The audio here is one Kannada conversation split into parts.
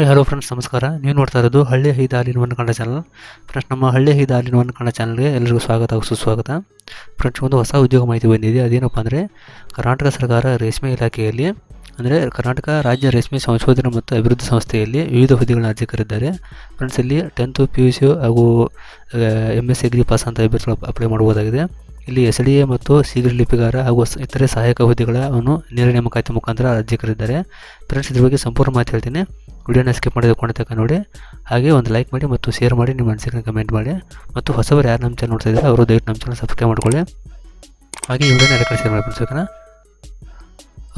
ಹಾಯ್, ಹಲೋ ಫ್ರೆಂಡ್ಸ್ ನಮಸ್ಕಾರ. ನೀವು ನೋಡ್ತಾ ಇರೋದು ಹಳ್ಳಿ ಹೈದ ಒಂದು ಕನ್ನಡ ಚಾನಲ್ ಫ್ರೆಂಡ್ಸ್ ನಮ್ಮ ಹಳ್ಳಿ ಹೈದ ಒಂದು ಕನ್ನಡ ಚಾನಲ್ಗೆ ಎಲ್ಲರಿಗೂ ಸ್ವಾಗತ, ಸುಸ್ವಾಗತ. ಫ್ರೆಂಡ್ಸ್ ಒಂದು ಹೊಸ ಉದ್ಯೋಗ ಮಾಹಿತಿ ಬಂದಿದೆ. ಅದೇನಪ್ಪ ಅಂದರೆ, ಕರ್ನಾಟಕ ಸರ್ಕಾರ ರೇಷ್ಮೆ ಇಲಾಖೆಯಲ್ಲಿ, ಅಂದರೆ ಕರ್ನಾಟಕ ರಾಜ್ಯ ರೇಷ್ಮೆ ಸಂಶೋಧನೆ ಮತ್ತು ಅಭಿವೃದ್ಧಿ ಸಂಸ್ಥೆಯಲ್ಲಿ ವಿವಿಧ ಹುದ್ದೆಗಳನ್ನ ಅರ್ಜಿ ಕರೆದಿದ್ದಾರೆ ಫ್ರೆಂಡ್ಸ್ ಇಲ್ಲಿ ಟೆಂತು ಪಿ ಯು ಸಿ ಹಾಗೂ ಎಂ ಎಸ್ ಡಿಗ್ರಿ ಪಾಸ್ ಅಂತ ಅಭ್ಯರ್ಥಿಗಳು ಅಪ್ಲೈ ಮಾಡ್ಬೋದಾಗಿದೆ ಇಲ್ಲಿ ಎಸ್ ಡಿ ಎ ಮತ್ತು ಶೀಘ್ರ ಲಿಪಿಗಾರ ಹಾಗೂ ಇತರೆ ಸಹಾಯಕ ಹುದ್ದೆಗಳನ್ನು ನೇರ ನೇಮಕಾತಿ ಮುಖಾಂತರ ಅರ್ಜಿ ಕರೆದಿದ್ದಾರೆ ಫ್ರೆಂಡ್ಸ್ ಇದ್ರ ಬಗ್ಗೆ ಸಂಪೂರ್ಣ ಮಾತು ಹೇಳ್ತೀನಿ. ವಿಡಿಯೋನ ಸ್ಕಿಪ್ ಮಾಡಿದ ತನಕ ನೋಡಿ. ಹಾಗೆ ಒಂದು ಲೈಕ್ ಮಾಡಿ ಮತ್ತು ಶೇರ್ ಮಾಡಿ ನಿಮ್ಮ ಅನಿಸಿಕೆ ಕಮೆಂಟ್ ಮಾಡಿ. ಮತ್ತು ಹೊಸಬರು ಯಾರು ನಮ್ಮ ಚಾನಲ್ ನೋಡ್ತಾ ಇದ್ದಾರೆ ಅವರು ದಯವಿಟ್ಟು ನಮ್ಮ ಚಾನಲ್ ಸಬ್ಸ್ಕ್ರೈಬ್ ಮಾಡ್ಕೊಳ್ಳಿ. ಹಾಗೆ ಈ ವಿಡಿಯೋನ ಎಲ್ಲ ಶೇರ್ ಮಾಡಿ ಫ್ರೆಂಡ್ಸ್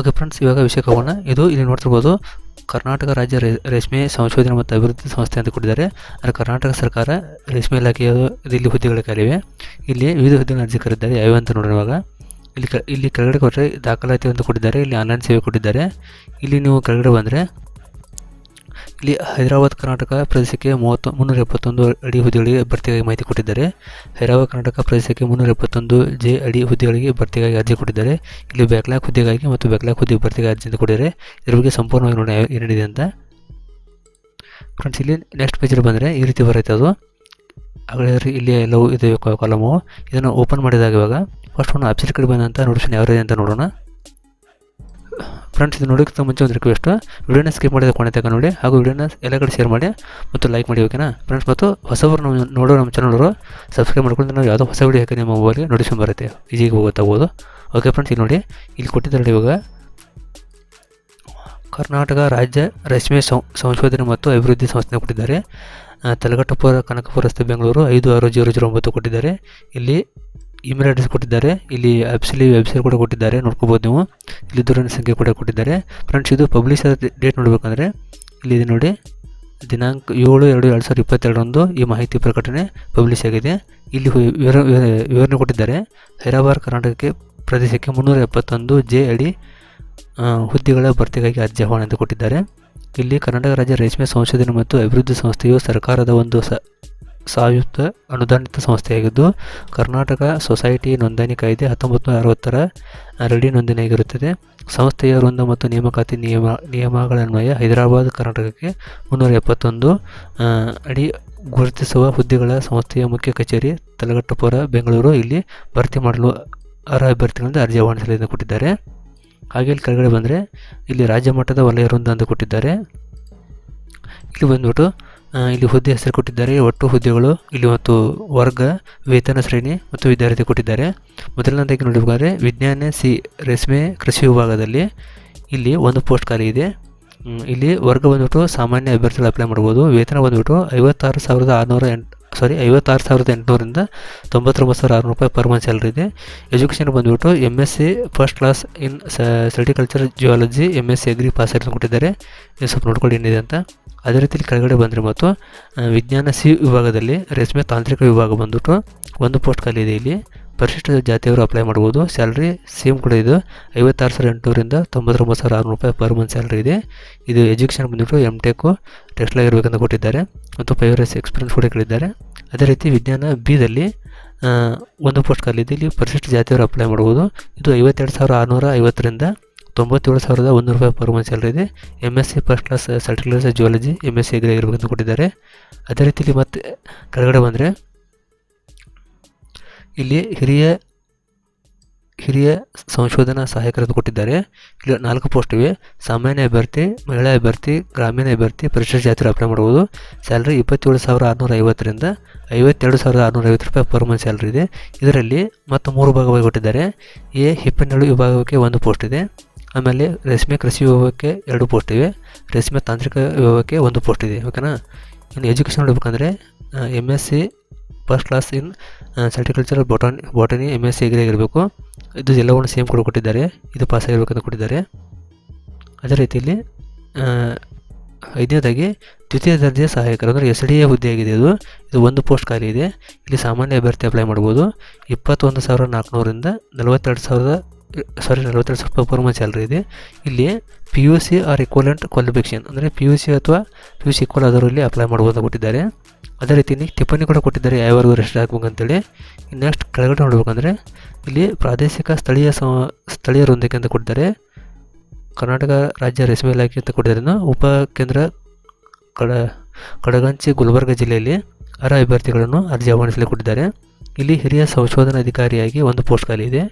ಓಕೆ ಫ್ರೆಂಡ್ಸ್ ಇವಾಗ ವಿಷಯಕ್ಕೆ ಹೋಗೋಣ. ಇದು ಇಲ್ಲಿ ನೋಡ್ತಿರ್ಬೋದು, ಕರ್ನಾಟಕ ರಾಜ್ಯ ರೇಷ್ಮೆ ಸಂಶೋಧನೆ ಮತ್ತು ಅಭಿವೃದ್ಧಿ ಸಂಸ್ಥೆ ಅಂತ ಕೊಟ್ಟಿದ್ದಾರೆ. ಅಂದರೆ ಕರ್ನಾಟಕ ಸರ್ಕಾರ ರೇಷ್ಮೆ ಇಲಾಖೆಯ ಇಲ್ಲಿ ಹುದ್ದೆಗಳ ಖಾಲಿವೆ ಇಲ್ಲಿ ವಿವಿಧ ಹುದ್ದೆಗಳ ಅರ್ಜಿ ಕರೆದಿದ್ದಾರೆ ಯಾವ್ಯಾವ ಅಂತ ಇವಾಗ. ಇಲ್ಲಿ ಕ, ಇಲ್ಲಿ ಕೆಳಗಡೆ ಕೊಟ್ಟರೆ ದಾಖಲಾತಿ ಅಂತ ಕೊಟ್ಟಿದ್ದಾರೆ, ಇಲ್ಲಿ ಆನ್ಲೈನ್ ಸೇವೆ ಕೊಟ್ಟಿದ್ದಾರೆ. ಇಲ್ಲಿ ನೀವು ಕೆಳಗಡೆ ಬಂದರೆ ಇಲ್ಲಿ ಹೈದರಾಬಾದ್ ಕರ್ನಾಟಕ ಪ್ರದೇಶಕ್ಕೆ ಮೂವತ್ತು ಮುನ್ನೂರ ಎಪ್ಪತ್ತೊಂದು ಅಡಿ ಹುದ್ದೆಗಳಿಗೆ ಭರ್ತಿಗಾಗಿ ಮಾಹಿತಿ ಕೊಟ್ಟಿದ್ದಾರೆ. ಹೈದರಾಬಾದ್ ಕರ್ನಾಟಕ ಪ್ರದೇಶಕ್ಕೆ ಮುನ್ನೂರ ಎಪ್ಪತ್ತೊಂದು ಜೆ ಅಡಿ ಹುದ್ದೆಗಳಿಗೆ ಭರ್ತಿಗಾಗಿ ಅರ್ಜಿ ಕೊಟ್ಟಿದ್ದಾರೆ. ಇಲ್ಲಿ ಬ್ಯಾಕ್ಲಾಕ್ ಹುದ್ದೆಗಾಗಿ ಮತ್ತು ಬ್ಯಾಕ್ಲಾಕ್ ಹುದ್ದೆ ಭರ್ತಿಗೆ ಅರ್ಜಿ ಅಂತ ಕೊಟ್ಟಿದ್ದಾರೆ. ಇದ್ರ ಬಗ್ಗೆ ಸಂಪೂರ್ಣವಾಗಿ ನೋಡಿ ಏನಿದೆ ಅಂತ. ಫ್ರೆಂಡ್ಸ್ ಇಲ್ಲಿ ನೆಕ್ಸ್ಟ್ ಪೇಜಲ್ಲಿ ಬಂದರೆ ಈ ರೀತಿ ಬರುತ್ತೆ ಅದು. ಹಾಗಾದರೆ ಇಲ್ಲಿ ಎಲ್ಲವೂ ಇದೆ ಕಾಲಮು. ಇದನ್ನು ಓಪನ್ ಮಾಡಿದಾಗ ಇವಾಗ ಫಸ್ಟ್ ಒಂದು ವೆಬ್ಸೈಟ್ ಕಡೆ ಬಂದಂಥ ನೋಟಿಫಿಕೇಶನ್ ಯಾವ ಅಂತ ನೋಡೋಣ. ಫ್ರೆಂಡ್ಸ್, ಇದು ನೋಡೋಕ್ಕಿಂತ ಮುಂಚೆ ಒಂದು ರಿಕ್ವೆಸ್ಟ್ ವಿಡಿಯೋನ ಸ್ಕಿಪ್ ಮಾಡಿದ ಕೊನೆ ತನಕ ನೋಡಿ, ಹಾಗೂ ವಿಡಿಯೋನ ಎಲ್ಲ ಕಡೆ ಶೇರ್ ಮಾಡಿ ಮತ್ತು ಲೈಕ್ ಮಾಡಿ ಓಕೆನಾ ಫ್ರೆಂಡ್ಸ್, ಮತ್ತು ಹೊಸವರು ನಮ್ಮ ನೋಡೋ ನಮ್ಮ ಚಾನಲ್ರು ಸಬ್ಸ್ಕ್ರೈಬ್ ಮಾಡ್ಕೊಂಡು ನಾವು ಯಾವುದೋ ಹೊಸ ವಿಡಿಯೋ ಹಾಕಿ ನಿಮ್ಮ ಮೊಬೈಲ್ಗೆ ನೋಟಿಫಿಕೇಶನ್ ಬರುತ್ತೆ. ಈಜಿಗೆ ಗೊತ್ತಾಗ್ಬೋದು ಓಕೆ ಫ್ರೆಂಡ್ಸ್ ಇಲ್ಲಿ ನೋಡಿ, ಇಲ್ಲಿ ಕೊಟ್ಟಿದ್ದಾರೆ ಇವಾಗ ಕರ್ನಾಟಕ ರಾಜ್ಯ ರೇಷ್ಮೆ ಸಂಶೋಧನೆ ಮತ್ತು ಅಭಿವೃದ್ಧಿ ಸಂಸ್ಥೆ ಕೊಟ್ಟಿದ್ದಾರೆ. ತಲಗಟ್ಟಪುರ ಕನಕಪುರ ರಸ್ತೆ ಬೆಂಗಳೂರು ಐದು ಆರು ಜೀರೋ ಜೀರೋ ಒಂಬತ್ತು ಕೊಟ್ಟಿದ್ದಾರೆ. ಇಲ್ಲಿ ಇಮೇಲ್ ಅಡ್ರೆಸ್ ಕೊಟ್ಟಿದ್ದಾರೆ. ಇಲ್ಲಿ ಆ್ಯಪ್ಸಲ್ಲಿ ವೆಬ್ಸೈಟ್ ಕೂಡ ಕೊಟ್ಟಿದ್ದಾರೆ. ನೋಡ್ಕೋಬೋದು ನೀವು. ಇಲ್ಲಿ ದೂರನ ಸಂಖ್ಯೆ ಕೂಡ ಕೊಟ್ಟಿದ್ದಾರೆ. ಫ್ರೆಂಡ್ಸ್ ಇದು ಪಬ್ಲಿಷ್ ಡೇಟ್ ನೋಡಬೇಕಂದ್ರೆ ಇಲ್ಲಿ ಇದೆ ನೋಡಿ. ದಿನಾಂಕ ಏಳು ಎರಡು ಎರಡು ಸಾವಿರದ ಇಪ್ಪತ್ತೆರಡರಂದು ಈ ಮಾಹಿತಿ ಪ್ರಕಟಣೆ ಪಬ್ಲಿಷ್ ಆಗಿದೆ. ಇಲ್ಲಿ ವಿವರ ವಿವರ- ವಿವರಣೆ ಕೊಟ್ಟಿದ್ದಾರೆ. ಹೈದರಾಬಾದ್, ಕರ್ನಾಟಕಕ್ಕೆ ಪ್ರದೇಶಕ್ಕೆ ಮುನ್ನೂರ ಎಪ್ಪತ್ತೊಂದು ಜೆ ಅಡಿ ಹುದ್ದೆಗಳ ಭರ್ತಿಗಾಗಿ ಅರ್ಜಿ ಆಹ್ವಾನ ಅಂತ ಕೊಟ್ಟಿದ್ದಾರೆ. ಇಲ್ಲಿ ಕರ್ನಾಟಕ ರಾಜ್ಯ ರೇಷ್ಮೆ ಸಂಶೋಧನೆ ಮತ್ತು ಅಭಿವೃದ್ಧಿ ಸಂಸ್ಥೆಯು ಸರ್ಕಾರದ ಒಂದು ಸ ಸಂಯುಕ್ತ ಅನುದಾನಿತ ಸಂಸ್ಥೆಯಾಗಿದ್ದು, ಕರ್ನಾಟಕ ಸೊಸೈಟಿ ನೋಂದಣಿ ಕಾಯ್ದೆ ಹತ್ತೊಂಬತ್ತು ನೂರ ಅರವತ್ತರ ಅರಡಿ ನೋಂದಣಿಯಾಗಿರುತ್ತದೆ ಸಂಸ್ಥೆಯ ವೃಂದ ಮತ್ತು ನೇಮಕಾತಿ ನಿಯಮ, ನಿಯಮಗಳನ್ವಯ ಹೈದರಾಬಾದ್, ಕರ್ನಾಟಕಕ್ಕೆ ಮುನ್ನೂರ ಎಪ್ಪತ್ತೊಂದು ಅಡಿ ಗುರುತಿಸುವ ಹುದ್ದೆಗಳ ಸಂಸ್ಥೆಯ ಮುಖ್ಯ ಕಚೇರಿ ತಲಗಟ್ಟಪುರ, ಬೆಂಗಳೂರು ಇಲ್ಲಿ ಭರ್ತಿ ಮಾಡಲು ಅರ್ಹ ಅಭ್ಯರ್ಥಿಗಳಿಂದ ಅರ್ಜಿ ಆಹ್ವಾನಿಸಲು ಕೊಟ್ಟಿದ್ದಾರೆ. ಹಾಗೆ ಇಲ್ಲಿ ಕೆಳಗಡೆ ಬಂದರೆ ಇಲ್ಲಿ ರಾಜ್ಯ ಮಟ್ಟದ ವಲಯ ವೃಂದ ಅಂತ ಕೊಟ್ಟಿದ್ದಾರೆ. ಇಲ್ಲಿ ಬಂದ್ಬಿಟ್ಟು ಇಲ್ಲಿ ಹುದ್ದೆ ಹೆಸರು ಕೊಟ್ಟಿದ್ದಾರೆ. ಒಟ್ಟು ಹುದ್ದೆಗಳು ಇಲ್ಲಿ ಮತ್ತು ವರ್ಗ, ವೇತನ ಶ್ರೇಣಿ ಮತ್ತು ವಿದ್ಯಾರ್ಥಿ ಕೊಟ್ಟಿದ್ದಾರೆ. ಮೊದಲನೇದಾಗಿ ನೋಡಬೇಕಾದ್ರೆ ವಿಜ್ಞಾನ ಸಿ ರೇಷ್ಮೆ ಕೃಷಿ ವಿಭಾಗದಲ್ಲಿ ಇಲ್ಲಿ ಒಂದು ಪೋಸ್ಟ್ ಖಾಲಿ ಇದೆ. ಇಲ್ಲಿ ವರ್ಗ ಬಂದ್ಬಿಟ್ಟು ಸಾಮಾನ್ಯ ಅಭ್ಯರ್ಥಿಗಳು ಅಪ್ಲೈ ಮಾಡ್ಬೋದು. ವೇತನ ಬಂದ್ಬಿಟ್ಟು ಐವತ್ತಾರು ಸಾವಿರದ ಆರುನೂರ ಎಂಟು ಸಾರಿ ಐವತ್ತಾರು ಸಾವಿರದ ಎಂಟುನೂರಿಂದ ತೊಂಬತ್ತೊಂಬತ್ತು ಸಾವಿರ ಆರುನೂರು ರೂಪಾಯಿ ಪರ್ ಮಂತ್ ಸ್ಯಾಲ್ರಿ ಇದೆ. ಎಜುಕೇಷನ್ ಬಂದ್ಬಿಟ್ಟು M S C first class in sericulture geology M S C agri pass ಆಗಿ ಕೊಟ್ಟಿದ್ದಾರೆ ಸ್ವಲ್ಪ ನೋಡ್ಕೊಳ್ಳಿ ಏನಿದೆ ಅಂತ. ಅದೇ ರೀತಿ ಕೆಳಗಡೆ ಬಂದರೆ ಮತ್ತು ವಿಜ್ಞಾನ ಸಿ ವಿಭಾಗದಲ್ಲಿ ರೇಷ್ಮೆ ತಾಂತ್ರಿಕ ವಿಭಾಗ ಬಂದ್ಬಿಟ್ಟು ಒಂದು ಪೋಸ್ಟ್ ಖಾಲಿ ಇದೆ ಇಲ್ಲಿ. ಪರಿಶಿಷ್ಟ ಜಾತಿಯವರು ಅಪ್ಲೈ ಮಾಡ್ಬೋದು. ಸ್ಯಾಲ್ರಿ ಸೇಮ್ ಕೂಡ ಇದು. ಐವತ್ತಾರು ಸಾವಿರ ಎಂಟುನೂರಿಂದ ತೊಂಬತ್ತೊಂಬತ್ತು ಸಾವಿರ ಆರುನೂರು ರೂಪಾಯಿ ಪರ್ ಮಂತ್ ಸ್ಯಾಲ್ರಿ ಇದೆ. ಇದು ಎಜುಕೇಷನ್ ಬಂದ್ಬಿಟ್ಟು ಎಂ ಟೆಕ್ಕು ಟೆಕ್ಸ್ಟೈಲ್ ಆಗಿರ್ಬೇಕಂತ ಕೊಟ್ಟಿದ್ದಾರೆ. ಮತ್ತು ಫೈವ್ ಇಯರ್ಸ್ ಎಕ್ಸ್ಪೀರಿಯನ್ಸ್ ಕೂಡ ಕೇಳಿದ್ದಾರೆ. ಅದೇ ರೀತಿ ವಿಜ್ಞಾನ ಬಿದಲ್ಲಿ ಒಂದು ಪೋಸ್ಟ್ ಖಾಲಿ ಇದೆ. ಇಲ್ಲಿ ಪರಿಶಿಷ್ಟ ಜಾತಿಯವರು ಅಪ್ಲೈ ಮಾಡ್ಬೋದು. ಇದು ಐವತ್ತೆರಡು ಸಾವಿರ ಆರುನೂರ ಐವತ್ತರಿಂದ ತೊಂಬತ್ತೇಳು ಸಾವಿರದ ಒಂದು ರೂಪಾಯಿ ಪರ್ ಮಂತ್ ಸ್ಯಾಲ್ರಿ ಇದೆ M S C first class certificate zoology M S C agri ಕೊಟ್ಟಿದ್ದಾರೆ. ಅದೇ ರೀತಿಯಲ್ಲಿ ಮತ್ತೆ ಕೆಳಗಡೆ ಬಂದರೆ ಇಲ್ಲಿ ಹಿರಿಯ ಹಿರಿಯ ಸಂಶೋಧನಾ ಸಹಾಯಕರನ್ನು ಕೊಟ್ಟಿದ್ದಾರೆ. ಇಲ್ಲಿ ನಾಲ್ಕು ಪೋಸ್ಟ್ ಇವೆ. ಸಾಮಾನ್ಯ ಅಭ್ಯರ್ಥಿ, ಮಹಿಳಾ ಅಭ್ಯರ್ಥಿ, ಗ್ರಾಮೀಣ ಅಭ್ಯರ್ಥಿ ಪರಿಶಿಷ್ಟ ಜಾತ್ರೆ ಅಪ್ಲೈ ಮಾಡ್ಬೋದು ಸ್ಯಾಲ್ರಿ ಇಪ್ಪತ್ತೇಳು ಸಾವಿರ ಆರುನೂರ ಐವತ್ತರಿಂದ ಐವತ್ತೆರಡು ಸಾವಿರದ ಆರುನೂರ ಐವತ್ತು ರೂಪಾಯಿ ಪರ್ ಮಂತ್ ಸ್ಯಾಲ್ರಿ ಇದೆ. ಇದರಲ್ಲಿ ಮತ್ತು ಮೂರು ಭಾಗವಾಗಿ ಕೊಟ್ಟಿದ್ದಾರೆ. ಎ ಹಿಪ್ಪನ್ನೆರಡು ವಿಭಾಗಕ್ಕೆ ಒಂದು ಪೋಸ್ಟ್ ಇದೆ. ಆಮೇಲೆ ರೇಷ್ಮೆ ಕೃಷಿ ವಿಭಾಗಕ್ಕೆ ಎರಡು ಪೋಸ್ಟ್ ಇವೆ. ರೇಷ್ಮೆ ತಾಂತ್ರಿಕ ವಿಭಾಗಕ್ಕೆ ಒಂದು ಪೋಸ್ಟ್ ಇದೆ ಓಕೆನಾ ಇನ್ನು ಎಜುಕೇಷನ್ ನೋಡ್ಬೇಕಂದ್ರೆ M S C first class in sericulture botany botany M S C agri ಆಗಿರಬೇಕು. ಇದು ಎಲ್ಲವನ್ನು ಸೇಮ್ ಕೂಡ ಕೊಟ್ಟಿದ್ದಾರೆ. ಇದು ಪಾಸ್ ಆಗಿರಬೇಕಂತ ಕೊಟ್ಟಿದ್ದಾರೆ. ಅದೇ ರೀತಿಯಲ್ಲಿ ಐದನೇದಾಗಿ ದ್ವಿತೀಯ ದರ್ಜೆಯ ಸಹಾಯಕರು, ಅಂದರೆ ಎಸ್ ಡಿ ಎ ಹುದ್ದೆಯಾಗಿದೆ ಇದು. ಇದು ಒಂದು ಪೋಸ್ಟ್ ಖಾಲಿ ಇದೆ. ಇಲ್ಲಿ ಸಾಮಾನ್ಯ ಅಭ್ಯರ್ಥಿ ಅಪ್ಲೈ ಮಾಡ್ಬೋದು. ಇಪ್ಪತ್ತೊಂದು ಸಾವಿರದ ನಾಲ್ಕುನೂರಿಂದ ನಲವತ್ತೆರಡು ಸಾವಿರದ ಸಾರಿ ನಲವತ್ತೆರಡು ಸಾವಿರ ರೂಪಾಯಿ ಪರ್ ಸ್ಯಾಲ್ರಿ ಇದೆ. ಇಲ್ಲಿ P U C or equivalent qualification ಅಂದರೆ ಪಿ ಯು ಸಿ ಅಥವಾ ಪಿ ಯು ಸಿ ಇಕ್ವಲ್ ಆದವರಲ್ಲಿ ಅಪ್ಲೈ ಮಾಡ್ಬೋದು ಕೊಟ್ಟಿದ್ದಾರೆ. ಅದೇ ರೀತಿ ಇಲ್ಲಿ ಟಿಪ್ಪಣಿ ಕೂಡ ಕೊಟ್ಟಿದ್ದಾರೆ ಯಾವ್ಯಾವ ರೆಸ್ಟ್ ಹಾಕ್ಬೇಕಂತೇಳಿ ನೆಕ್ಸ್ಟ್ ಕೆಳಗಡೆ ನೋಡ್ಬೇಕಂದ್ರೆ ಇಲ್ಲಿ ಪ್ರಾದೇಶಿಕ ಸ್ಥಳೀಯ ಸ್ಥಳೀಯ ವೃಂದಕ್ಕೆ ಅಂತ ಕೊಟ್ಟಿದ್ದಾರೆ. ಕರ್ನಾಟಕ ರಾಜ್ಯ ರೇಷ್ಮೆ ಇಲಾಖೆ ಅಂತ ಕೊಟ್ಟಿದ್ದಾರೆ ಉಪ ಕೇಂದ್ರ ಕಡ ಕಡಗಂಚಿ ಗುಲ್ಬರ್ಗ ಜಿಲ್ಲೆಯಲ್ಲಿ ಅರ್ಹ ಅಭ್ಯರ್ಥಿಗಳನ್ನು ಅರ್ಜಿ ಆಹ್ವಾನಿಸಲು ಕೊಟ್ಟಿದ್ದಾರೆ ಇಲ್ಲಿ ಹಿರಿಯ ಸಂಶೋಧನಾ ಅಧಿಕಾರಿಯಾಗಿ ಒಂದು ಪೋಸ್ಟ್ ಖಾಲಿ ಇದೆ.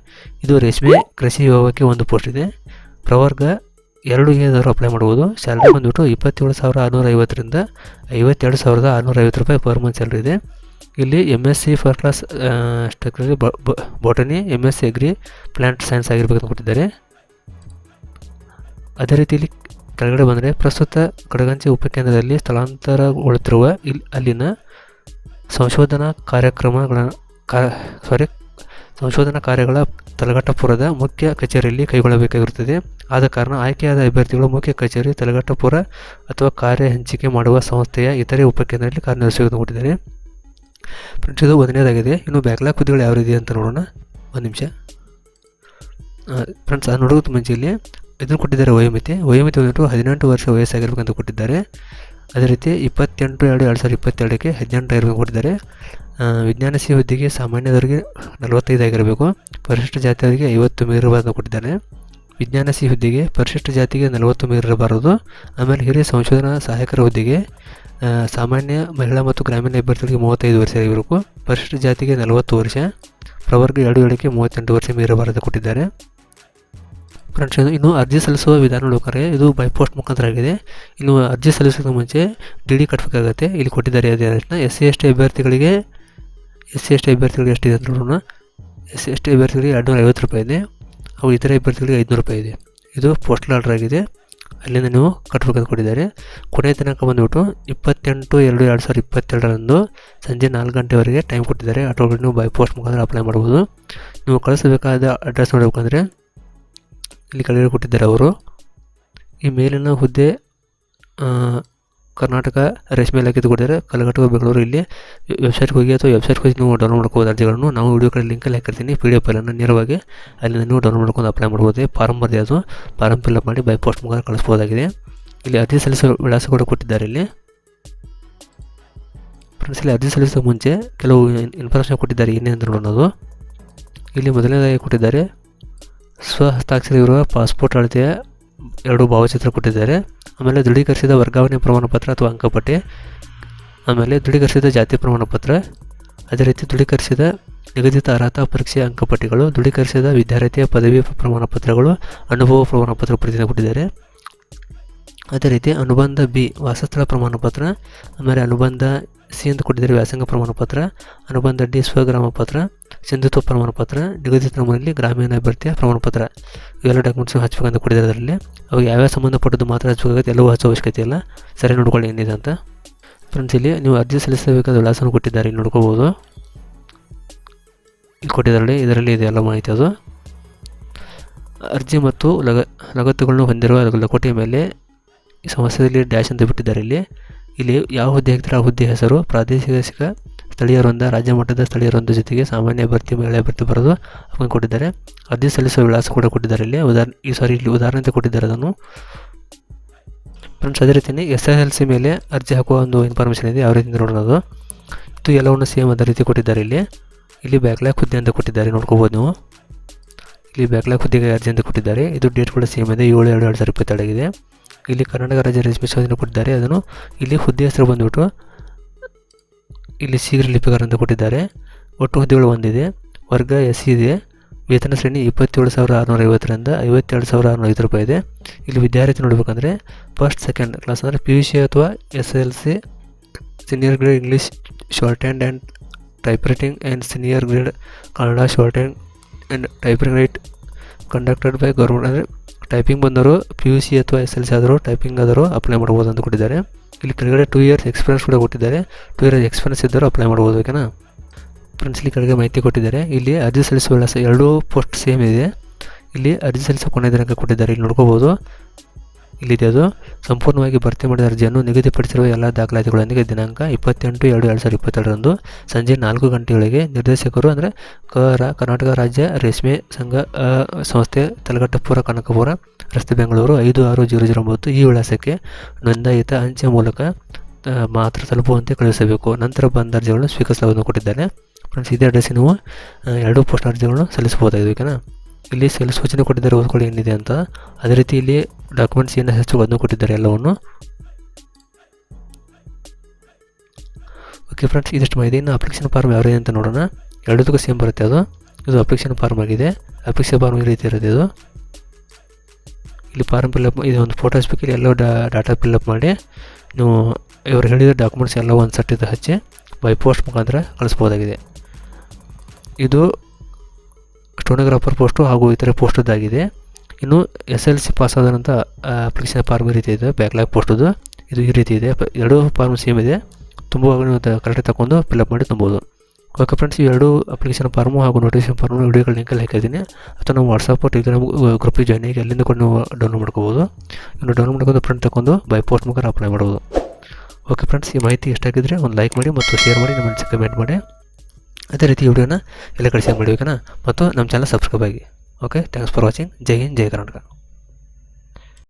ಇದು ರೇಷ್ಮೆ ಕೃಷಿ ವಿಭಾಗಕ್ಕೆ ಒಂದು ಪೋಸ್ಟ್ ಇದೆ. ಪ್ರವರ್ಗ ಎರಡು ಏನಾದರೂ ಅಪ್ಲೈ ಮಾಡ್ಬೋದು ಸ್ಯಾಲ್ರಿ ಬಂದುಬಿಟ್ಟು ಇಪ್ಪತ್ತೇಳು ಸಾವಿರ ಆರುನೂರ ಐವತ್ತರಿಂದ ಐವತ್ತೆರಡು ಸಾವಿರದ ಆರುನೂರ ಐವತ್ತು ರೂಪಾಯಿ ಪರ್ ಮಂತ್ ಸ್ಯಾಲ್ರಿ ಇದೆ. ಇಲ್ಲಿ M S C first class technology botany M S C agri plant science ಆಗಿರ್ಬೇಕಂತ ಕೊಟ್ಟಿದ್ದಾರೆ. ಅದೇ ರೀತಿಯಲ್ಲಿ ಕೆಳಗಡೆ ಬಂದರೆ ಪ್ರಸ್ತುತ ಕಡಗಂಚಿ ಉಪಕೇಂದ್ರದಲ್ಲಿ ಸ್ಥಳಾಂತರಗೊಳ್ಳುತ್ತಿರುವ ಇಲ್ಲಿ ಅಲ್ಲಿನ ಸಂಶೋಧನಾ ಕಾರ್ಯಕ್ರಮಗಳ ಸಾರಿ ಸಂಶೋಧನಾ ಕಾರ್ಯಗಳ ತಲಘಟ್ಟಪುರದ ಮುಖ್ಯ ಕಚೇರಿಯಲ್ಲಿ ಕೈಗೊಳ್ಳಬೇಕಾಗಿರುತ್ತದೆ. ಆದ ಕಾರಣ ಆಯ್ಕೆಯಾದ ಅಭ್ಯರ್ಥಿಗಳು ಮುಖ್ಯ ಕಚೇರಿ, ತಲಘಟ್ಟಪುರ ಅಥವಾ ಕಾರ್ಯ ಹಂಚಿಕೆ ಮಾಡುವ ಸಂಸ್ಥೆಯ ಇತರೆ ಉಪಕೇಂದ್ರದಲ್ಲಿ ಕಾರ್ಯನಿರ್ವಹಿಸಿಕೊಂಡಿದ್ದಾರೆ. ಫ್ರೆಂಡ್ಸ್ ಇದು ಒಂದನೇದಾಗಿದೆ ಇನ್ನು ಬ್ಯಾಕ್ಲಾಗ್ ಹುದ್ದೆಗಳು ಯಾವ ರೀತಿ ಅಂತ ನೋಡೋಣ. ಒಂದು ನಿಮಿಷ. ಫ್ರೆಂಡ್ಸ್ ಅದು ನೋಡೋದು ಮುಂಚೆ ಇಲ್ಲಿ ಇದನ್ನು ಕೊಟ್ಟಿದ್ದಾರೆ ವಯೋಮಿತಿ. ವಯೋಮಿತಿ ಬಂದ್ಬಿಟ್ಟು ಹದಿನೆಂಟು ವರ್ಷ ವಯಸ್ಸಾಗಿರ್ಬೇಕಂತ ಕೊಟ್ಟಿದ್ದಾರೆ. ಅದೇ ರೀತಿ ಇಪ್ಪತ್ತೆಂಟು ಎರಡು ಎರಡು ಸಾವಿರದ ಇಪ್ಪತ್ತೆರಡಕ್ಕೆ ಹದಿನೆಂಟು ಆಗಿರಬೇಕು ಕೊಟ್ಟಿದ್ದಾರೆ. ವಿಜ್ಞಾನ ಸಿ ಹುದ್ದೆಗೆ ಸಾಮಾನ್ಯದವರಿಗೆ ನಲವತ್ತೈದು ಆಗಿರಬೇಕು. ಪರಿಶಿಷ್ಟ ಜಾತಿಯವರಿಗೆ ಐವತ್ತು ಮೀರಿರಬಾರ್ದು ಕೊಟ್ಟಿದ್ದಾರೆ ವಿಜ್ಞಾನ ಸಿ ಹುದ್ದೆಗೆ ಪರಿಶಿಷ್ಟ ಜಾತಿಗೆ ನಲವತ್ತು ಮೀರಿರಬಾರದು ಆಮೇಲೆ ಹಿರಿಯ ಸಂಶೋಧನಾ ಸಹಾಯಕರ ಹುದ್ದೆಗೆ ಸಾಮಾನ್ಯ, ಮಹಿಳಾ ಮತ್ತು ಗ್ರಾಮೀಣ ಅಭ್ಯರ್ಥಿಗಳಿಗೆ ಮೂವತ್ತೈದು ವರ್ಷ ಆಗಿರಬೇಕು. ಪರಿಶಿಷ್ಟ ಜಾತಿಗೆ ನಲವತ್ತು ವರ್ಷ, ಪ್ರವರ್ಗ ಎರಡು ಏಳಕ್ಕೆ ಮೂವತ್ತೆಂಟು ವರ್ಷ ಮೀರಬಾರದು ಕೊಟ್ಟಿದ್ದಾರೆ. ಫ್ರೆಂಡ್ಸ್, ಇದು ಇನ್ನು ಅರ್ಜಿ ಸಲ್ಲಿಸುವ ವಿಧಾನ ನೋಡ್ಬೇಕಾರೆ ಇದು ಬೈ ಪೋಸ್ಟ್ ಮುಖಾಂತರ ಆಗಿದೆ ಇನ್ನು ಅರ್ಜಿ ಸಲ್ಲಿಸೋದಕ್ಕೆ ಮುಂಚೆ ಡಿ ಡಿ ಕಟ್ಟಬೇಕಾಗತ್ತೆ ಇಲ್ಲಿ ಕೊಟ್ಟಿದ್ದಾರೆ ಅದೇ ಎಸ್ ಸಿ ಎಸ್ ಟಿ ಅಭ್ಯರ್ಥಿಗಳಿಗೆ ಎಸ್ ಸಿ ಎಸ್ ಟಿ ಅಭ್ಯರ್ಥಿಗಳಿಗೆ ಎಷ್ಟಿದೆ ಅಂತ ನೋಡೋಣ. ಎಸ್ ಸಿ ಎಸ್ ಟಿ ಅಭ್ಯರ್ಥಿಗಳಿಗೆ ಎರಡುನೂರ ಐವತ್ತು ರೂಪಾಯಿ ಇದೆ. ಹಾಗೂ ಇತರೆ ಅಭ್ಯರ್ಥಿಗಳಿಗೆ ಐದುನೂರು ರೂಪಾಯಿ ಇದೆ. ಇದು ಪೋಸ್ಟಲ್ ಆರ್ಡರ್ ಆಗಿದೆ. ಅಲ್ಲಿಂದ ನೀವು ಕಟ್ಟಬೇಕಂತ ಕೊಟ್ಟಿದ್ದಾರೆ. ಕೊನೆಯ ದಿನಾಂಕ ಬಂದುಬಿಟ್ಟು ಇಪ್ಪತ್ತೆಂಟು ಎರಡು ಎರಡು ಸಾವಿರದ ಇಪ್ಪತ್ತೆರಡರಂದು ಸಂಜೆ ನಾಲ್ಕು ಗಂಟೆವರೆಗೆ ಟೈಮ್ ಕೊಟ್ಟಿದ್ದಾರೆ. ಆಟೋಗಳು ನೀವು ಬೈ ಪೋಸ್ಟ್ ಮುಖಾಂತರ ಅಪ್ಲೈ ಮಾಡ್ಬೋದು. ನೀವು ಕಳಿಸಬೇಕಾದ ಅಡ್ರೆಸ್ ನೋಡಬೇಕಂದ್ರೆ ಇಲ್ಲಿ ಕೆಳಗಡೆ ಕೊಟ್ಟಿದ್ದಾರೆ ಅವರು. ಈ ಮೇಲಿನ ಹುದ್ದೆ ಕರ್ನಾಟಕ ರೇಷ್ಮೆ ಇಲಾಖೆ ಕೊಟ್ಟಿದ್ದಾರೆ. ಕಲಘಟಕ ಬೆಂಗಳೂರು ಇಲ್ಲಿ ವೆಬ್ಸೈಟ್ಗೆ ಹೋಗಿ ಅಥವಾ ವೆಬ್ಸೈಟ್ಗೆ ಹೋಗಿ ನೀವು ಡೌನ್ಲೋಡ್ ಮಾಡ್ಕೋಬೋದು ಅರ್ಜಿಗಳನ್ನು ನಾವು ವೀಡಿಯೋ ಕಡೆ ಲಿಂಕಲ್ಲಿ ಹಾಕಿರ್ತೀನಿ ಪಿ ಡಿ ಎಫ್ ಅಲ್ಲನ್ನು ನೇರವಾಗಿ ಅಲ್ಲಿಂದ ನೀವು ಡೌನ್ಲೋಡ್ ಮಾಡ್ಕೊಂಡು ಅಪ್ಲೈ ಮಾಡ್ಬೋದು. ಫಾರ್ಮ್ ಬರ್ದೆ ಅದು. ಫಾರಂ ಫಿಲ್ಅಪ್ ಮಾಡಿ ಬೈ ಪೋಸ್ಟ್ ಮುಖಾಂತರ ಕಳಿಸ್ಬೋದಾಗಿದೆ. ಇಲ್ಲಿ ಅರ್ಜಿ ಸಲ್ಲಿಸುವ ವಿಳಾಸ ಕೂಡ ಕೊಟ್ಟಿದ್ದಾರೆ ಇಲ್ಲಿ. ಫ್ರೆಂಡ್ಸ್ ಇಲ್ಲಿ ಅರ್ಜಿ ಸಲ್ಲಿಸೋ ಮುಂಚೆ ಕೆಲವು ಇನ್ಫಾರ್ಮೇಷನ್ ಕೊಟ್ಟಿದ್ದಾರೆ ಏನೇನು ನೋಡೋದು ಇಲ್ಲಿ ಮೊದಲನೇದಾಗಿ ಕೊಟ್ಟಿದ್ದಾರೆ. ಸ್ವಹಸ್ತಾಕ್ಷರ ಇರುವ ಪಾಸ್ಪೋರ್ಟ್ ಅಳತೆಯ ಎರಡು ಭಾವಚಿತ್ರ ಕೊಟ್ಟಿದ್ದಾರೆ. ಆಮೇಲೆ ದೃಢೀಕರಿಸಿದ ವರ್ಗಾವಣೆ ಪ್ರಮಾಣಪತ್ರ ಅಥವಾ ಅಂಕಪಟ್ಟಿ. ಆಮೇಲೆ ದೃಢೀಕರಿಸಿದ ಜಾತಿ ಪ್ರಮಾಣಪತ್ರ. ಅದೇ ರೀತಿ ದೃಢೀಕರಿಸಿದ ನಿಗದಿತ ಅರ್ಹತಾ ಪರೀಕ್ಷೆಯ ಅಂಕಪಟ್ಟಿಗಳು. ದೃಢೀಕರಿಸಿದ ವಿದ್ಯಾರ್ಥಿಯ ಪದವಿ ಪ್ರಮಾಣಪತ್ರಗಳು. ಅನುಭವ ಪ್ರಮಾಣಪತ್ರ ಪ್ರತಿನ ಕೊಟ್ಟಿದ್ದಾರೆ ಅದೇ ರೀತಿ ಅನುಬಂಧ ಬಿ, ವಾಸಸ್ಥಳ ಪ್ರಮಾಣಪತ್ರ, ಆಮೇಲೆ ಅನುಬಂಧ ಸಿ ಅಂತ ಕೊಟ್ಟಿದ್ದಾರೆ, ವ್ಯಾಸಂಗ ಪ್ರಮಾಣಪತ್ರ, ಅನುಬಂಧ ಡಿ, ಸ್ವಗ್ರಾಮ ಪತ್ರ, ಸಿಂಧುತ್ವ ಪ್ರಮಾಣಪತ್ರ, ನಿಗದಿತ ನಮೂನೆಯಲ್ಲಿ ಗ್ರಾಮೀಣ ಅಭ್ಯರ್ಥಿಯ ಪ್ರಮಾಣಪತ್ರ. ಇವೆಲ್ಲ ಡಾಕ್ಯುಮೆಂಟ್ಸ್ ಹಚ್ಬೇಕಂತ ಕೊಟ್ಟಿದ್ದಾರೆ ಅದರಲ್ಲಿ. ಅವಾಗ ಯಾವ್ಯಾವ ಸಂಬಂಧಪಟ್ಟದ್ದು ಮಾತ್ರ ಹಚ್ಬೇಕಾಗುತ್ತೆ ಎಲ್ಲವೂ ಹಚ್ಚೋ ಅವಶ್ಯಕತೆ ಇಲ್ಲ. ಸರಿ ನೋಡ್ಕೊಳ್ಳಿ ಏನಿದೆ ಅಂತ. ಫ್ರೆಂಡ್ಸ್ ಇಲ್ಲಿ ನೀವು ಅರ್ಜಿ ಸಲ್ಲಿಸಬೇಕಾದ ವಿಳಾಸವನ್ನು ಕೊಟ್ಟಿದ್ದಾರೆ, ಇಲ್ಲಿ ನೋಡ್ಕೋಬೋದು. ಇಲ್ಲಿ ಕೊಟ್ಟಿದ್ದಾರೆ, ಇದರಲ್ಲಿ ಇದೆ ಎಲ್ಲ ಮಾಹಿತಿ ಅದು. ಅರ್ಜಿ ಮತ್ತು ಲಗ, ಲಗತ್ತುಗಳನ್ನು ಹೊಂದಿರುವ ಲಕೋಟೆಯ ಮೇಲೆ ಸಮಸ್ಯೆಯಲ್ಲಿ ಡ್ಯಾಶ್ ಅಂತ ಬಿಟ್ಟಿದ್ದಾರೆ ಇಲ್ಲಿ. ಇಲ್ಲಿ ಯಾವ ಹುದ್ದೆ ಹಾಕ್ತಾರೆ ಆ ಹುದ್ದೆ ಹೆಸರು ಪ್ರಾದೇಶಿಕ ಸ್ಥಳೀಯರೊಂದ, ರಾಜ್ಯ ಮಟ್ಟದ ಸ್ಥಳೀಯರೊಂದ ಜೊತೆಗೆ ಸಾಮಾನ್ಯ ಭರ್ತಿ ಮಹಿಳೆ ಭರ್ತಿ ಬರೋದು ಅವನು ಕೊಟ್ಟಿದ್ದಾರೆ. ಅರ್ಜಿ ಸಲ್ಲಿಸುವ ವಿಳಾಸ ಕೂಡ ಕೊಟ್ಟಿದ್ದಾರೆ ಇಲ್ಲಿ. ಉದಾಹರಣೆ ಈ ಸಾರಿ ಇಲ್ಲಿ ಉದಾಹರಣೆ ಅಂತ ಕೊಟ್ಟಿದ್ದಾರೆ ಅದನ್ನು. ಫ್ರೆಂಡ್ಸ್, ಅದೇ ರೀತಿಯೇ ಎಸ್ ಎಸ್ ಎಲ್ ಸಿ ಮೇಲೆ ಅರ್ಜಿ ಹಾಕುವ ಒಂದು ಇನ್ಫಾರ್ಮೇಷನ್ ಇದೆ. ಯಾವ ರೀತಿ ನೋಡೋಣ ಅದು. ಇದು ಎಲ್ಲವನ್ನು ಸೇಮ್ ಅದೇ ರೀತಿ ಕೊಟ್ಟಿದ್ದಾರೆ ಇಲ್ಲಿ. ಇಲ್ಲಿ ಬ್ಯಾಕ್ಲ್ಯಾಕ್ ಹುದ್ದೆ ಅಂತ ಕೊಟ್ಟಿದ್ದಾರೆ. ನೋಡ್ಕೋಬೋದು ನೀವು. ಇಲ್ಲಿ ಬ್ಯಾಕ್ಲ್ಯಾಕ್ ಹುದ್ದೆಗೆ ಅರ್ಜಿ ಅಂತ ಕೊಟ್ಟಿದ್ದಾರೆ. ಇದು ಡೇಟ್ ಕೂಡ ಸೇಮ್ ಇದೆ. ಏಳು, ಎರಡು ಎರಡು ಸಾವಿರದ ಇಪ್ಪತ್ತೆರಡಾಗಿದೆ. ಇಲ್ಲಿ ಕರ್ನಾಟಕ ರಾಜ್ಯ ರೇಷ್ಮೆ ಸಂಸ್ಥೆ ಕೊಟ್ಟಿದ್ದಾರೆ. ಅದನ್ನು ಇಲ್ಲಿ ಹುದ್ದೆ ಹೆಸರು ಬಂದುಬಿಟ್ಟು ಇಲ್ಲಿ ಶೀಘ್ರ ಲಿಪಿಗಾರ ಅಂತ ಕೊಟ್ಟಿದ್ದಾರೆ. ಒಟ್ಟು ಹುದ್ದೆಗಳು ಒಂದಿದೆ. ವರ್ಗ ಎಸ್ ಇದೆ. ವೇತನ ಶ್ರೇಣಿ ಇಪ್ಪತ್ತೇಳು ಸಾವಿರ ಆರುನೂರ ಐವತ್ತರಿಂದ ಐವತ್ತೆರಡು ಸಾವಿರ ಆರುನೂರ ಐದು ರೂಪಾಯಿ ಇದೆ. ಇಲ್ಲಿ ವಿದ್ಯಾರ್ಥಿ ನೋಡಬೇಕಂದ್ರೆ ಫಸ್ಟ್ ಸೆಕೆಂಡ್ ಕ್ಲಾಸ್ ಅಂದರೆ ಪಿ ಯು ಸಿ ಅಥವಾ S L C senior grade English short hand and type writing and senior grade Kannada short hand and typing write conducted by government ಅಂದರೆ ಟೈಪಿಂಗ್ ಬಂದವರು ಪಿ ಯು ಸಿ ಅಥವಾ ಎಸ್ ಎಲ್ ಸಿ ಆದರೂ ಟೈಪಿಂಗ್ ಆದರೂ ಅಪ್ಲೈ ಮಾಡ್ಬೋದು ಅಂತ ಕೊಟ್ಟಿದ್ದಾರೆ. ಇಲ್ಲಿ ಕೆಳಗಡೆ ಟೂ ಇಯರ್ಸ್ ಎಕ್ಸ್ಪೀರಿಯನ್ಸ್ ಕೂಡ ಕೊಟ್ಟಿದ್ದಾರೆ. ಟೂ ಇಯರ್ಸ್ ಎಕ್ಸ್ಪೀರಿಯನ್ಸ್ ಇದ್ದರೂ ಅಪ್ಲೈ ಮಾಡ್ಬೋದು ಓಕೆನಾ ಫ್ರೆಂಡ್ಸ್ ಇಲ್ಲಿ ಕೆಳಗೆ ಮಾಹಿತಿ ಕೊಟ್ಟಿದ್ದಾರೆ. ಇಲ್ಲಿ ಅರ್ಜಿ ಸಲ್ಲಿಸುವ ಎರಡೂ ಪೋಸ್ಟ್ ಸೇಮ್ ಇದೆ. ಇಲ್ಲಿ ಅರ್ಜಿ ಸಲ್ಲಿಸೋ ಕೊನೆ ದಿನಾಂಕ ಕೊಟ್ಟಿದ್ದಾರೆ. ಇಲ್ಲಿ ನೋಡ್ಕೋಬೋದು ಇಲ್ಲಿದೆ ಅದು. ಸಂಪೂರ್ಣವಾಗಿ ಭರ್ತಿ ಮಾಡಿದ ಅರ್ಜಿಯನ್ನು ನಿಗದಿಪಡಿಸಿರುವ ಎಲ್ಲ ದಾಖಲಾತಿಗಳೊಂದಿಗೆ ದಿನಾಂಕ ಇಪ್ಪತ್ತೆಂಟು ಎರಡು ಎರಡು ಸಾವಿರದ ಇಪ್ಪತ್ತೆರಡರಂದು ಸಂಜೆ ನಾಲ್ಕು ಗಂಟೆಗಳಿಗೆ ನಿರ್ದೇಶಕರು ಅಂದರೆ ಕ, ರಾ, ಕರ್ನಾಟಕ ರಾಜ್ಯ ರೇಷ್ಮೆ ಸಂಘ ಸಂಸ್ಥೆ ತಲಘಟ್ಟಪುರ, ಕನಕಪುರ, ರಸ್ತೆ ಬೆಂಗಳೂರು ಐದು ಆರು ಜೀರೋ ಜೀರೋ ಒಂಬತ್ತು ಈ ವಿಳಾಸಕ್ಕೆ ನೋಂದಾಯಿತ ಅಂಚೆ ಮೂಲಕ ಮಾತ್ರ ತಲುಪುವಂತೆ ಕಳುಹಿಸಬೇಕು. ನಂತರ ಬಂದ ಅರ್ಜಿಗಳನ್ನು ಸ್ವೀಕರಿಸಲು ಕೊಟ್ಟಿದ್ದಾರೆ. ಫ್ರೆಂಡ್ಸ್, ಇದೇ ಅಡ್ರೆಸ್ಸಿಗೆ ನೀವು ಎರಡೂ ಪೋಸ್ಟ್ ಅರ್ಜಿಗಳನ್ನು ಸಲ್ಲಿಸಬಹುದಾಗಿದೆ, ಓಕೆನಾ? ಇಲ್ಲಿ ಸೆಲ್ ಸೂಚನೆ ಕೊಟ್ಟಿದ್ದಾರೆ ಓದ್ಕೊಳ್ಳಿ ಏನಿದೆ ಅಂತ. ಅದೇ ರೀತಿ ಇಲ್ಲಿ ಡಾಕ್ಯುಮೆಂಟ್ಸ್ ಏನು ಹೆಚ್ಚು ಅದನ್ನು ಕೊಟ್ಟಿದ್ದಾರೆ ಎಲ್ಲವನ್ನು. ಓಕೆ ಫ್ರೆಂಡ್ಸ್ ಇದಿಷ್ಟು ಮಾಹಿತಿ. ಇನ್ನು ಅಪ್ಲಿಕೇಶನ್ ಫಾರ್ಮ್ ಯಾವ ಅಂತ ನೋಡೋಣ. ಎರಡಕ್ಕೂ ಸೇಮ್ ಬರುತ್ತೆ ಅದು. ಇದು ಅಪ್ಲಿಕೇಶನ್ ಫಾರ್ಮ್ ಆಗಿದೆ. ಅಪ್ಲಿಕೇಶನ್ ಫಾರ್ಮ್ ಈ ರೀತಿ ಇರುತ್ತೆ ಇದು. ಇಲ್ಲಿ ಫಾರ್ಮ್ ಫಿಲ್ಅಪ್ ಇದು ಒಂದು ಫೋಟೋಸ್ ಬೇಕು ಇಲ್ಲಿ ಎಲ್ಲೋ ಡಾಟಾ ಫಿಲ್ಅಪ್ ಮಾಡಿ, ನೀವು ಇವರು ಹೇಳಿದ ಡಾಕ್ಯುಮೆಂಟ್ಸ್ ಎಲ್ಲ ಒಂದು ಸೆಟ್ ಹಚ್ಚಿ ಬೈ ಪೋಸ್ಟ್ ಮುಖಾಂತರ ಕಳಿಸ್ಬೋದಾಗಿದೆ. ಇದು ಸ್ಟೋನೋಗ್ರಾಫರ್ ಪೋಸ್ಟು ಹಾಗೂ ಇತರೆ ಪೋಸ್ಟದ್ದಾಗಿದೆ. ಇನ್ನು ಎಸ್ ಎಲ್ ಸಿ ಪಾಸ್ ಆದಂಥ ಅಪ್ಲಿಕೇಶನ್ ಫಾರ್ಮ್ ಈ ರೀತಿ ಇದೆ. ಬ್ಯಾಕ್ಲಾಗ್ ಪೋಸ್ಟದು ಇದು ಈ ರೀತಿ ಇದೆ. ಎರಡೂ ಫಾರ್ಮ್ ಸೇಮ್ ಇದೆ. ತುಂಬುವಾಗ ನೀವು ಕರೆಕ್ಟಾಗಿ ತಗೊಂಡು ಫಿಲ್ಅಪ್ ಮಾಡಿ ತುಂಬೋದು ಓಕೆ ಫ್ರೆಂಡ್ಸ್ ಈ ಎರಡು ಅಪ್ಲಿಕೇಶನ್ ಫಾರ್ಮು ಹಾಗೂ ನೋಟಿಫಿಕೇಶನ್ ಫಾರ್ಮು ವೀಡಿಯೋಗಳ ಲಿಂಕಲ್ಲಿ ಹಾಕಿದ್ದೀನಿ. ಅಥವಾ ನಾವು ವಾಟ್ಸಪ್ ಟೆಲಿಗ್ರಾಮ್ ಗ್ರೂಪಿಗೆ ಜಾಯ್ನ್ ಆಗಿ ಅಲ್ಲಿಂದ ಕೂಡ ನೀವು ಡೌನ್ಲೋಡ್ ಮಾಡ್ಕೋಬೋದು. ಇನ್ನು ಡೌನ್ಲೋಡ್ ಮಾಡ್ಕೊಂಡು ಫ್ರೆಂಡ್ ತಗೊಂಡು ಬೈ ಪೋಸ್ಟ್ ಮುಖಾಂತರ ಅಪ್ಲೈ ಮಾಡ್ಬೋದು. ಓಕೆ ಫ್ರೆಂಡ್ಸ್ ಈ ಮಾಹಿತಿ ಇಷ್ಟ ಆಗಿದ್ರೆ ಒಂದು ಲೈಕ್ ಮಾಡಿ ಮತ್ತು ಶೇರ್ ಮಾಡಿ, ನಮ್ಮ ಕಮೆಂಟ್ ಮಾಡಿ. ಅದೇ ರೀತಿ ವಿಡಿಯೋನ ಎಲ್ಲ ಕಡೆ ಶೇರ್ ಮಾಡಿ ಮತ್ತು ನಮ್ಮ ಚಾನಲ್ ಸಬ್ಸ್ಕ್ರೈಬ್ ಆಗಿ, ಓಕೆ? ಥ್ಯಾಂಕ್ಸ್ ಫಾರ್ ವಾಚಿಂಗ್ ಜೈ ಹಿಂದ್, ಜೈ ಕರ್ನಾಟಕ.